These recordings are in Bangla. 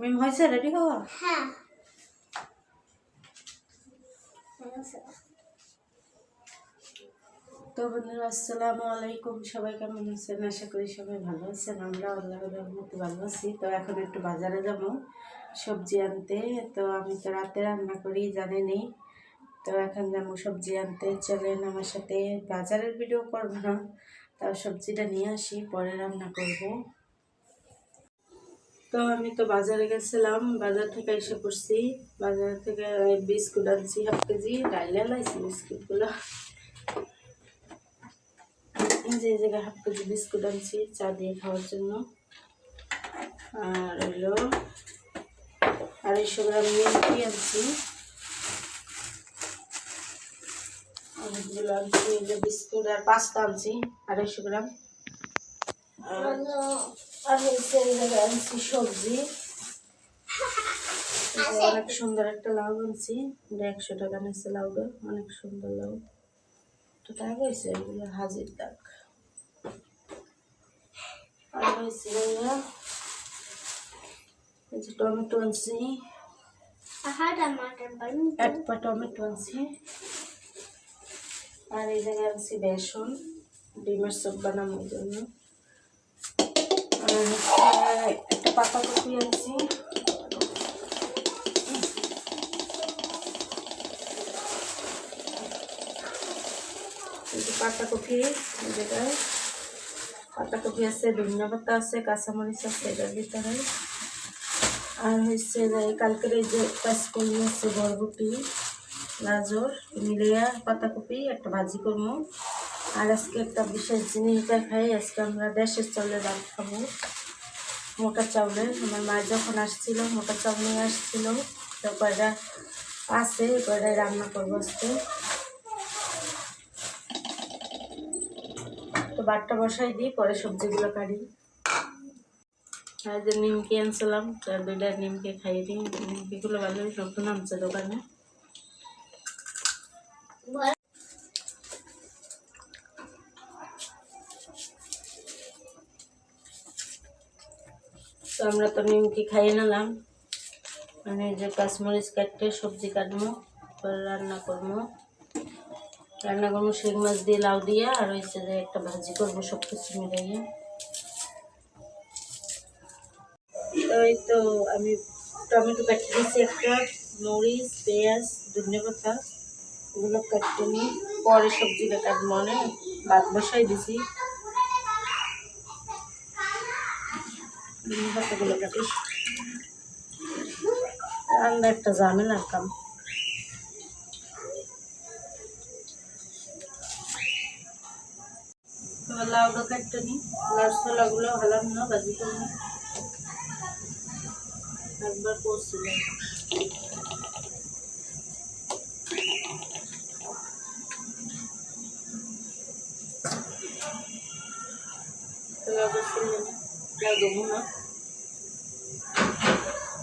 মিম হয়েছে? রেডি হওয়া? হ্যাঁ। তো বন্ধুরা আসসালামু আলাইকুম। সবাই কেমন আছেন? আশা করি সবাই ভালো আছেন। আমরা আল্লাহ রহমতে ভালো আছি। তো এখন একটু বাজারে যাব সবজি আনতে। তো আমি তো রাতে রান্না করি জানেনই তো এখন যাব সবজি আনতে। চলেন আমার সাথে। বাজারের ভিডিও করব না তাও সবজিটা নিয়ে আসি পরে রান্না করব। তো আমি তো বাজারে গেছিলাম, বাজার থেকে এসে পড়ছি। বাজার থেকে বিস্কুট আনছি, হাফ কেজি। ডাইলে লাইছি বিস্কুটগুলো। যে জায়গায় হাফ কেজি বিস্কুট আনছি, চা দিয়ে খাওয়ার জন্য। আর হলো আড়াইশো গ্রাম নিমকি আনছি। অনেকগুলো আনছি বিস্কুট আর পাস্তা আনছি, আড়াইশো গ্রাম। আর আর এই জায়গায় আনছি সবজি। অনেক সুন্দর একটা লাউ আনছি। একশো টাকা লাউটা। অনেক সুন্দর লাউ। তো হয়েছে? এগুলো হাজির দাগ আর হয়েছে এই যে টমেটো আনছি। আহা টমাটার বানি এক পা টমেটো আনছি। আর এই জায়গায় আনছি বেসন। ডিমের চপ বানানোর জন্য। একটা পাতাকপি আনছি এই যে পাতাকপি জায়গায় পাতাকপি আছে ধনিয়া পাতা আছে কাঁচামরিচ আছে এটার ভিতরে আর হচ্ছে কালকের এই যে কাঁচকলি আছে বরবটি গাজর মিলিয়া পাতাকপি একটা ভাজি করব আর আজকে একটা বিশেষ জিনিস দেখাই, আজকে আমরা দেশের চাউলের ডাল খাব। মোটা চাউলের আমার মা যখন আসছিল, মোটা চাউল নিয়ে আসছিল, তো কয়টা আছে কয়টাই রান্না করব আজকে? তো বাটটা বসাই দিই, পরে সবজিগুলো কাটি। আর যে নিমকি আনছিলাম তার দুইটা নিমকি খাইয়ে দিই। নিমকিগুলো ভালোই নতুন আনছে দোকানে। আমরা তো নিমকি খাইয়ে নিলাম। মানে যে কাঁচমরিচ কাটতে সবজি কাটবো রান্না করব। রান্না করব শিং মাছ দিয়ে লাউ দিয়ে, আর হচ্ছে যে একটা ভাজি করব সব কিছু মিলাইয়ে তো এই তো আমি টমেটো কাটতে দিয়েছি একটা, মরিচ, পেঁয়াজ ধনে পাতা ওগুলো কাটতে নিই পরে সবজিটা কাটবো অনেক ভাত বসাই দিছি। ধনে পাতাগুলো কাটি রান্না একটা ঝামেলার কাম লাউটা কাটতে নিই লাউ ছোলাগুলো হালাম না ভাজি করব একবার করছিলাম লাউ করছিলাম লাউ দেবো না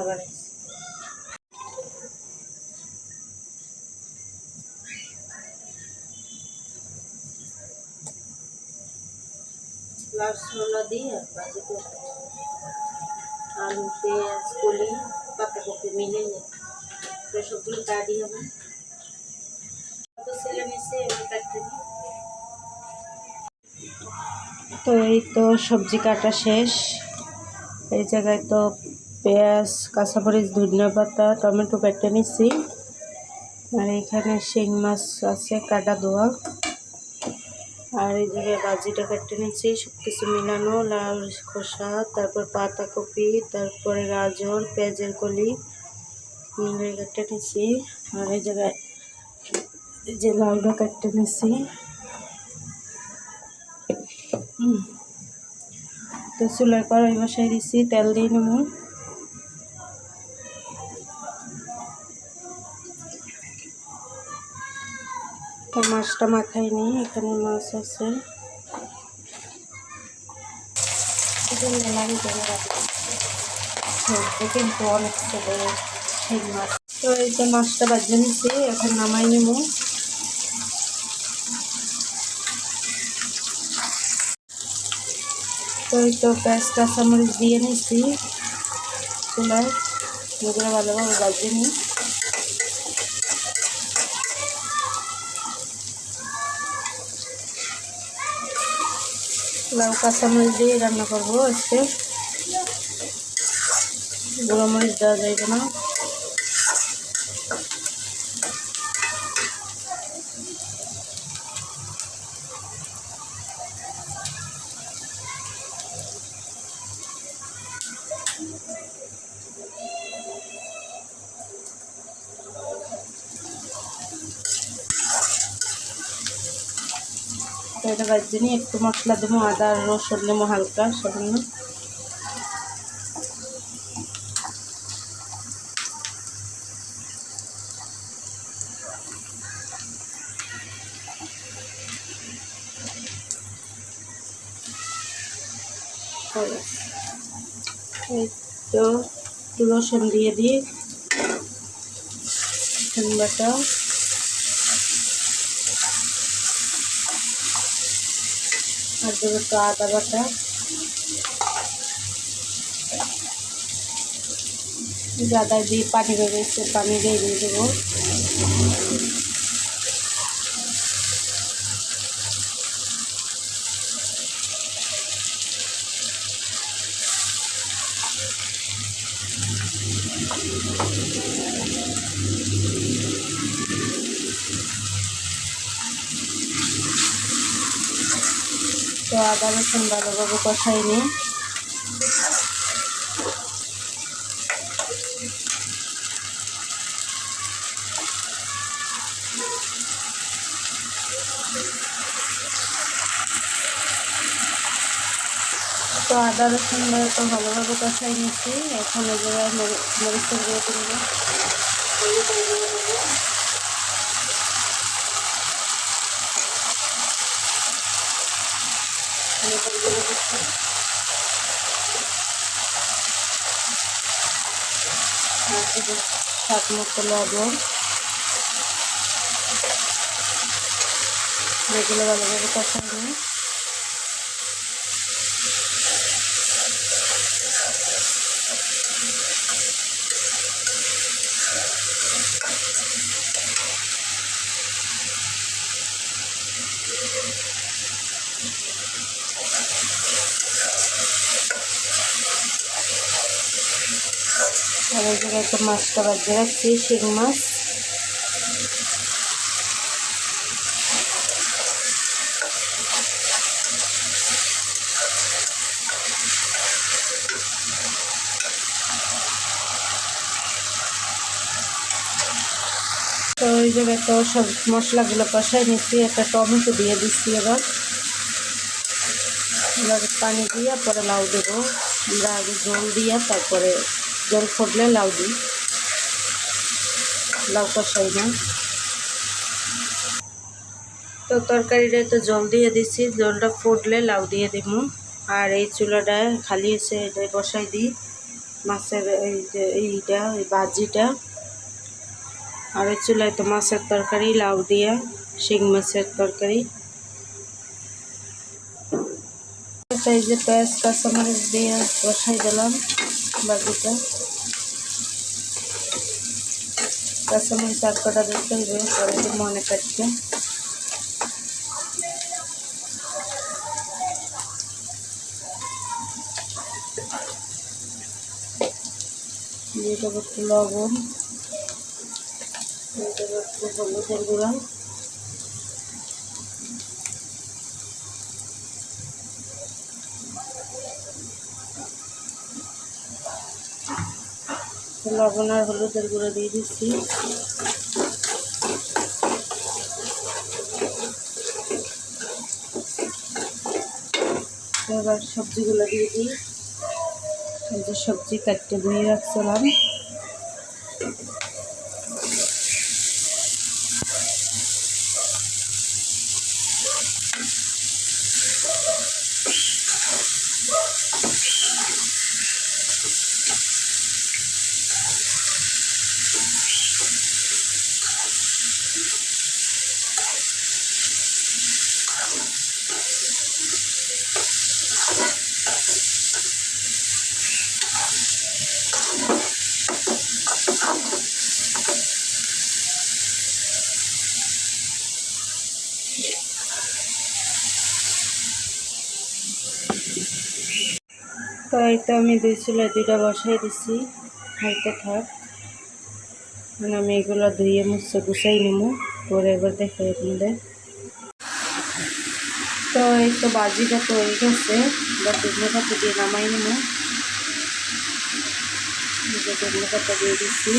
আবার। ছোলা দিয়ে ভাজি করব আলু পেঁয়াজ কলি পাতাকপি মিলে সবগুলো কাটি হবে। তো ছেলে নিচে এবার কাটতে তো এই তো সবজি কাটা শেষ। এই জায়গায় তো পেঁয়াজ, কাঁচামরিচ, ধনিয়া পাতা, টমেটো কেটে নিচ্ছি আর এখানে শিং মাছ আছে, কাটা দেওয়া আর এই বাজিটা কেটে নিচ্ছি সব কিছু মিলানো, লাল খোসা, তারপর পাতাকপি, তারপরে গাজর, পেঁয়াজের কলি মিলে কেটে নিচ্ছি আর এই জায়গায় যে লাউটা কেটে নিচ্ছি। তো চুলার কড়াই বসাই দিচ্ছি তেল দিয়ে নেব তো মাছটা মাখাই নিই, এখানে মাছ আছে। সেই মাছ। তো এই যে মাছটা বাজিয়ে নিচ্ছি এখন নামাই নেব তো এই তো পেঁয়াজ, কাঁচামরিচ দিয়ে নিচ্ছি চুলায়। ভালোভাবে বাজিয়ে নিই লাউ কাঁচামরিচ দিয়ে রান্না করব আজকে। গুঁড়ো মরিচ দেওয়া যাইবে না। এটা নিয়ে একটু মশলা দেবো আদা রসুন দেবো হালকা সামান্য রসুন দিয়ে দিই। বাটা আর দেবো একটু আদা বাটা। আদা দিয়ে পানি বেরিয়েছে পানি দিয়ে দিয়ে দেবো। আদা রসুন ভালোভাবে কষাই নিই। তো আদা রসুন তো ভালোভাবে কষাই নিচ্ছি। এখন মরি- মরিচের গুঁড়ো দিয়ে দেবো হলুদ দিয়ে দেবো। হলুদের গুঁড়ো দিচ্ছি। আর দেবো স্বাদ মতো লবণ। এগুলো ভালোভাবে কষাই আর জায়গায় তো মাছটা বাজিয়ে রাখছি, শিং মাছ। তো ওই জায়গায় তো সব মশলাগুলো কষাই নিচ্ছি, একটা টমেটো দিয়ে দিচ্ছি এবার। এবার পানি দিয়ে পরে লাউ দেবো। আমরা আগে জল দিয়ে তারপরে জল ফুটলে লাউ দিই। লাউ কষাই না। তো তরকারিটা তো জল দিয়ে দিচ্ছি জলটা ফুটলে লাউ দিয়ে দিব। আর এই চুলাটা খালি এসে এটা বসাই দিই, মাছের এই যে এইটা, এই ভাজিটা। আর এই চুলায় তো মাছের তরকারি, লাউ দিয়ে শিং মাছের তরকারি। এই যে পেঁয়াজ কাঁচামরিচ দিয়ে বসাই দিলাম বাকিটা কটা দিতে হবে পরে তো মনে কাটছে। দিয়ে দেবো লবণ, দিয়ে দেবো একটু হলুদের গুঁড়া। লবণ আর হলুদের গুঁড়ো দিয়ে দিচ্ছি। এবার সবজিগুলো দিয়ে দিই। সবজি কাটতে দিয়ে রাখছিলাম। এই তো আমি দুই চুলে দুইটা বসাই দিছি। হাইতে থাক। মানে আমি এগুলো ধুয়ে মুছে গুছাই নিব পরে এবার দেখে আপনাদের তো এই তো বাজিটা তো হয়ে গেছে। এবার দুধনে পাতা দিয়ে নামাই নেব দুধনে পাতা দিয়ে দিচ্ছি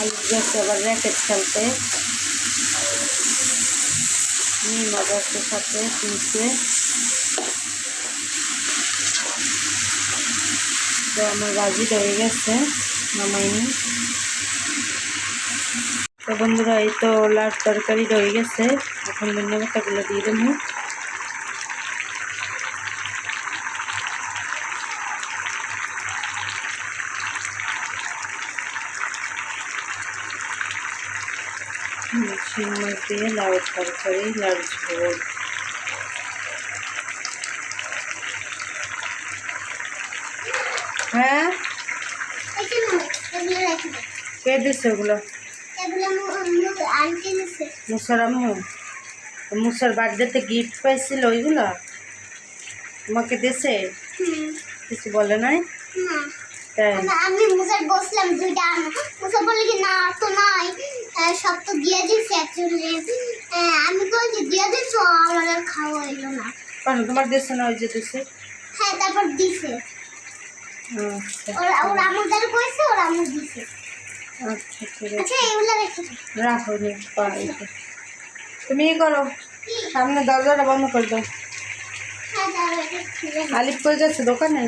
আলু গেছে আবার র্যাকেট খেলতে নিয়ে মজার সাথে নিচে তো আমার রাজি হয়ে গেছে, নামাইনি। তো বন্ধুরা, এই তো লাট তরকারি রয়ে গেছে। এখন ধন্যবাদগুলো দিয়ে দেবো। শিং মাছ দিয়ে লাউ তরকারি লাউ ঝোল হ্যাঁ। কে দিছে ওগুলো। মুসার আম্মু মুসার বার্থডেতে গিফট পাইছিল ওইগুলো? তোমাকে দিছে? কিছু বলে নাই? তাই। আমি- আমি মুসার বসলাম দুইটা আনো মুসা বলে কি না আর তো নাই আহ, তো আমি তো দিয়ে আমার আর খাওয়া এলো না তোমার দিছে না ওই যে দিছে হ্যাঁ তারপর দিছে আচ্ছা। ওরা ওরা আমাদের কইছে ওরা আমার দিছে। আচ্ছা ঠিক আছে। আচ্ছা এগুলো রেখে রাখো নি তুমি ই করো সামনে দরজাটা বন্ধ করে দাও। হ্যাঁ। আলিপ করে যাচ্ছে দোকানে?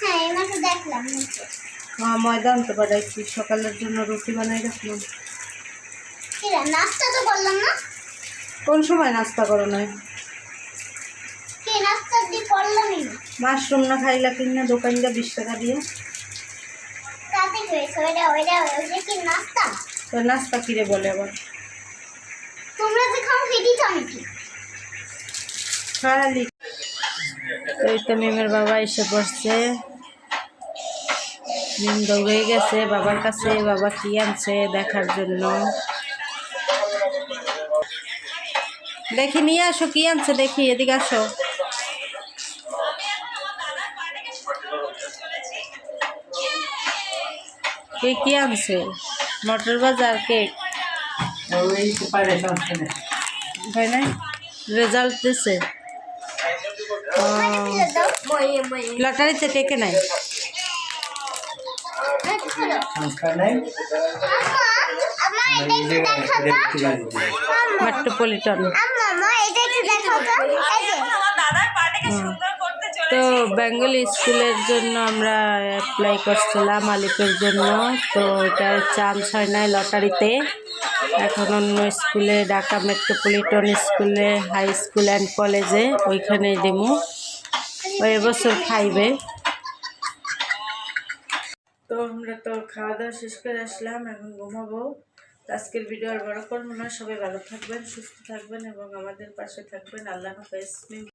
হ্যাঁ দেখলাম। হ্যাঁ ময়দা আনতে পাঠাইছি সকালের জন্য রুটি বানাই রাখলাম। নাস্তা তো করলাম না। কোন সময় নাস্তা করো কি নাস্তা দিয়ে করলামই না। মাশরুম না খাইলা কিনা দোকান যা বিশ টাকা দিয়ে। নাস্তা? তো নাস্তা কিরে বলে আবার? তোমরা যে খাও আমি কি খালি। ওই তো মিমের বাবা এসে পড়ছে। মিম দৌড়ে গেছে বাবার কাছে বাবা কি আনছে দেখার জন্য। দেখি, নিয়ে আসো, কি আনছে? দেখি, এদিকে আসো। কে কি আনছে? মটর বাজার কেক। হয় রেজাল্ট দিছে। লটারিতে টেকে নাই? মেট্রোপলিটন আম্মা এটা একটু দেখাও তো এই যে হুম। তো বেঙ্গল স্কুলের জন্য আমরা অ্যাপ্লাই করছিলাম আলিপের জন্য। তো এটার চান্স হয় নাই লটারিতে। এখন অন্য স্কুলে ঢাকা মেট্রোপলিটন স্কুলে হাই স্কুল অ্যান্ড কলেজে ওইখানে দেবো ওই এবছর খাইবে। তো আমরা তো খাওয়া দাওয়া শেষ করে আসলাম এখন ঘুমাবো। আজকের ভিডিও আর বড় করব না। সবাই ভালো থাকবেন, সুস্থ থাকবেন এবং আমাদের পাশে থাকবেন। আল্লাহ হাফেজ।